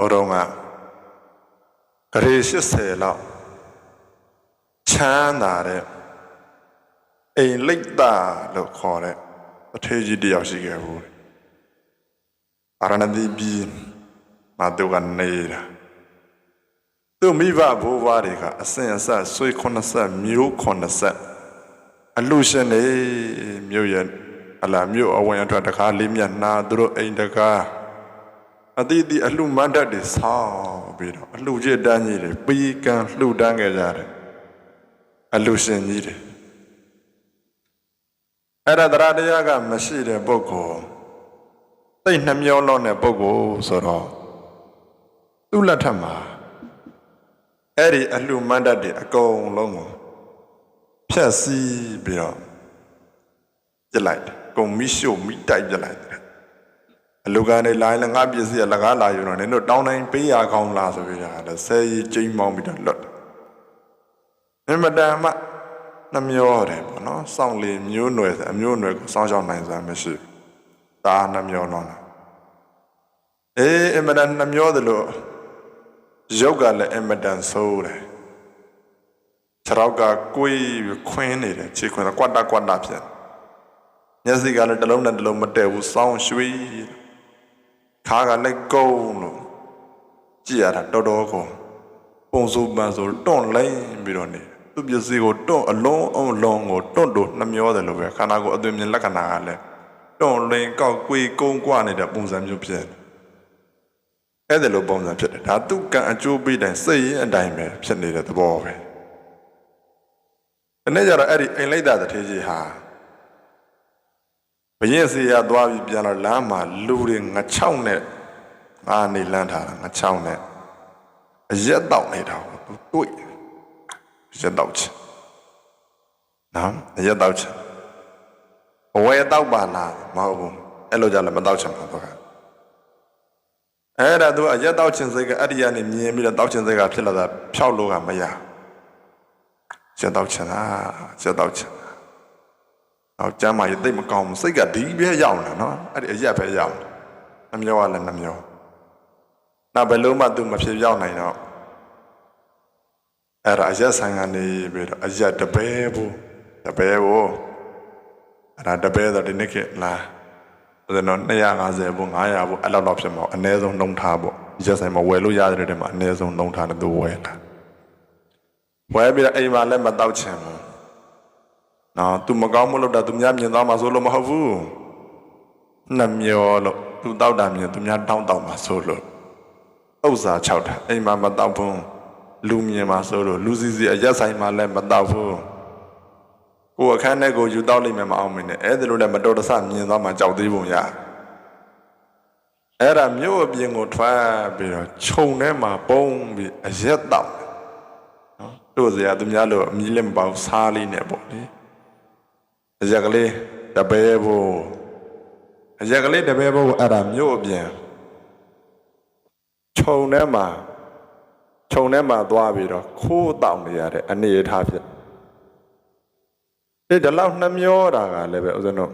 ဟိုတော့ကဂရေ80လောက်ချမ်းသာတဲ့အိမ်လိတ်တာလို့ခေါ်တဲ့အထေးကြီးတစ်ယောက်ရှိခဲ့ဘူးအာရဏတိပြည်မှာသူကနေတာသူမိဘဘိုးဘွားတွေကအစင်အဆက်ဆွေ90မျိုး90အလူရှင်နေမြို့ရဲ့အလာမြို့အဝင်အထွက်တကားလေးမျက်နှာသူတို့အိမ်တကား အတိအတိအလှမတ်တက်တွေဆောင်းပြီးတော့အလှကျစ်တန်းကြီးတွေပီးကံလှူတန်းခဲ့ကြတယ်အလှရှင်ကြီးတွေအဲ့ဒါတရားတရားကမရှိတဲ့ပုဂ္ဂိုလ်သိနှမျောလုံးတဲ့ပုဂ္ဂိုလ်ဆိုတော့သူ့လက်ထက်မှာအဲ့ဒီအလှမတ်တက်တွေအကုန်လုံးကိုဖြတ်စည်းပြီးတော့ပြစ်လိုက်တယ်ကုံမိရှို့မိတိုက်ပြစ်လိုက်တယ် အလူကနေလိုင်းလည်းငါပစ္စည်းကလကားလာယူတော့နင်တို့တောင်းတိုင်းပေးရကောင်းလားဆိုပြီးတော့ဆဲရီကျိမ်းမောင်းပြီးတော့လွတ်တယ်မြမတန်မှနှမျောတယ်ပေါ့နော်စောင့်လေမျိုးနွယ်ဆိုအမျိုးနွယ်ကိုစောင့်ရှောက်နိုင်စွာမရှိဘူးဒါနှမျောတော့လားအေးအမတန်နှမျောတယ်လို့ရုပ်ကလည်းအမတန်ဆိုးတယ်ခြေထောက်ကကိုယ်ပြီးခွင်းနေတယ်ခြေခွင်းကကွက်တာကွက်တာဖြစ်မျက်စိကလည်းတစ်လုံးနဲ့တစ်လုံးမတည့်ဘူးစောင်းရွှေ ခါကလည်းကုန်းလို့ကြည့်ရတာတော်တော်ကိုပုံစိုးပန်းဆိုတွန့်လိမ့်ပြီးတော့နေသူပစ္စည်းကိုတွန့်အလုံးအလုံးကိုတွန့်လို့နှမျောတယ်လို့ပဲခန္ဓာကိုယ်အသွင်မြင်လက္ခဏာကလည်းတွန့်လိမ့်ကောက်ကွေးကုန်းကွနေတဲ့ပုံစံမျိုးဖြစ်တယ်အဲ့ဒါလိုပုံစံဖြစ်တယ်ဒါသူကံအကျိုးပေးတိုင်းစိတ်ရင်းအတိုင်းပဲဖြစ်နေတဲ့သဘောပဲဒီနေ့ကျတော့အဲ့ဒီအိမ်လိုက်တာတထေးကြီးဟာ ဘရင်စီရသွားပြီးပြန်တော့လမ်းမှာလူတွေငချောက်နဲ့ငါနေလန်းထားတာငချောက်နဲ့အရက်တောက်နေတာကိုသူတွေ့ရက်တောက်ချင်နော်အရက်တောက်ချင်အဝဲတောက်ပါလားမဟုတ်ဘူးအဲ့လိုကြလည်းမတောက်ချင်ပါဘူးအဲ့ဒါသူအရက်တောက်ချင်စိတ်ကအဲ့ဒီကနေမြင်ပြီးတော့တောက်ချင်စိတ်ကဖြစ်လာတာဖြောက်လို့ကမရရက်တောက်ချင်တာရက်တောက်ချင် တော့ကျမ်းမာရေးသိမကောင်းဘူးစိတ်ကဒီပဲရောက်နေနော်အဲ့ဒီအရက်ပဲရောက်နှမျောကလည်းနှမျောနောက်ဘယ်လုံးမှသူမဖြစ်ရောက်နိုင်တော့အဲ့ဒါအရက်ဆိုင်ကနေပြီးတော့အရက်တပဲဘူးတပဲဘူးအဲ့ဒါတပဲဆိုဒီနေ့ခေတ်လားဆိုတော့250ဘူး900ဘူးအဲ့လောက်တော့ဖြစ်မှာအနည်းဆုံးနှုံထားပေါ့ရက်ဆိုင်မှာဝယ်လို့ရတယ်တဲ့မှာအနည်းဆုံးနှုံထားတဲ့သူဝယ်လာဝယ်ပြီးတော့အိမ်မှာလည်းမတောက်ချင်ဘူး နော်သူမကောင်းမလို့တာသူများမြင်သွားမှာဆိုလို့မဟုတ်ဘူးနှမျောလို့သူတောက်တာမြင်သူများတောင်းတောင်းမှာဆိုလို့ဥစ္စာ၆တာအိမ်မှာမတောက်ဘူးလူမြင်မှာဆိုလို့လူစီစီအရက်ဆိုင်မှာလည်းမတောက်ဘူးကိုအခန်းထဲကိုယူတောက်လိုက်မှမအောင်မင်းနဲ့အဲ့ဒါလိုလည်းမတော်တဆမြင်သွားမှကြောက်သေးပုံရအဲ့ဒါမြို့အပြင်ကိုထွက်ပြီးတော့ခြုံထဲမှာပုံပြီးအရက်တောက်နော်တို့စရာသူများလို့အမီးလည်းမပေါဘူးစားလေးနဲ့ပေါ့လေ အရက်ကလေးတပဲဖို့အရက်ကလေးတပဲဖို့အဲ့ဒါမြို့အပြင်ခြုံထဲမှာခြုံထဲမှာသွားပြီးတော့ခိုးတောက်နေရတဲ့အနေအထားဖြစ်ဒီဒီလောက်နှမျောတာကလည်းပဲဦးဇင်းတို့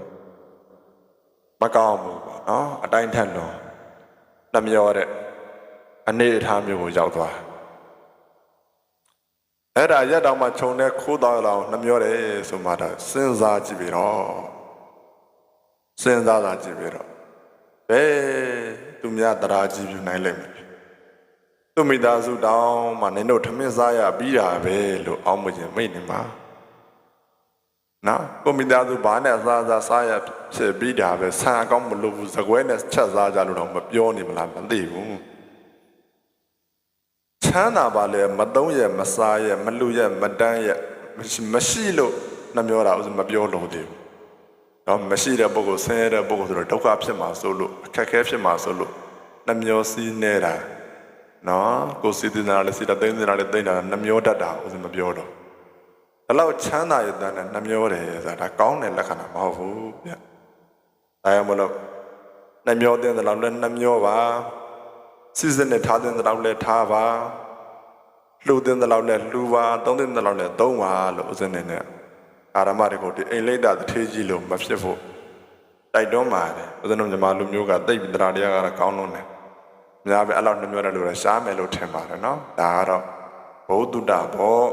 မကောင်းဘူးပေါ့နော်အတိုင်းထက်လုံးနှမျောတဲ့အနေအထားမျိုးကိုရောက်သွား အဲ့ဒါရက်တောင်မှခြုံတဲ့ခိုးတောက်လောင်နှမျောတယ်ဆိုမှတော့စဉ်းစားကြည့်ပြီးတော့စဉ်းစားတာကြည့်ပြီးတော့ဘယ်သူများတရားကြည့်ပြနိုင်လိမ့်မယ်သူမိသားစုတောင်းမှနင်တို့ထမင်းစားရပြီးတာပဲလို့အောင်းမခြင်းမိတ်နေမှာနော်ကိုမိသားစုဘာနဲ့စားစားစားရဖြစ်ပြီးတာပဲဆန်အကောင်းမလို့ဘူးဇကွဲနဲ့ချက်စားကြလို့တော့မပြောနေမလားမသိဘူး ချမ်းသာပါလေမသုံးရမစားရမလူရမတန်းရမရှိလို့နှမျောတာဥစ္စာမပြောလို့သေးဘူးနော်မရှိတဲ့ပုဂ္ဂိုလ်ဆင်းရဲတဲ့ပုဂ္ဂိုလ်ဆိုတော့ဒုက္ခဖြစ်မှာဆိုလို့အခက်အခဲဖြစ်မှာဆိုလို့နှမျောစည်းနေတာနော်ကိုယ်စီတင်တာလည်းစီတာသိမ်းနေတာလည်းသိမ်းတာနှမျောတတ်တာဥစဉ်မပြောတော့ဒါလောက်ချမ်းသာရတဲ့နဲ့နှမျောတယ်ဆိုတာဒါကောင်းတဲ့လက္ခဏာမဟုတ်ဘူးဗျဒါကြောင့်မလို့နှမျောတဲ့လောက်လည်းနှမျောပါ စီစဉ်နဲ့ထားတဲ့လောက်လည်းထားပါလှူတဲ့လောက်လည်းလှူပါသုံးတဲ့လောက်လည်းသုံးပါလို့ဥစဉ်နေနဲ့အာရမတွေကိုဒီအိမ်လိတ်တာတထေးကြီးလို့မဖြစ်ဖို့တိုက်တွန်းပါတယ်ဥစဉ်တို့ညီမလူမျိုးကတိတ်ပြီးတရားတရားကတော့ကောင်းလုံးတယ်များပဲအဲ့လောက်နှမျောတဲ့လူတွေရှားမယ်လို့ထင်ပါတယ်နော်ဒါကတော့ဘုဒ္ဓတာပေါ့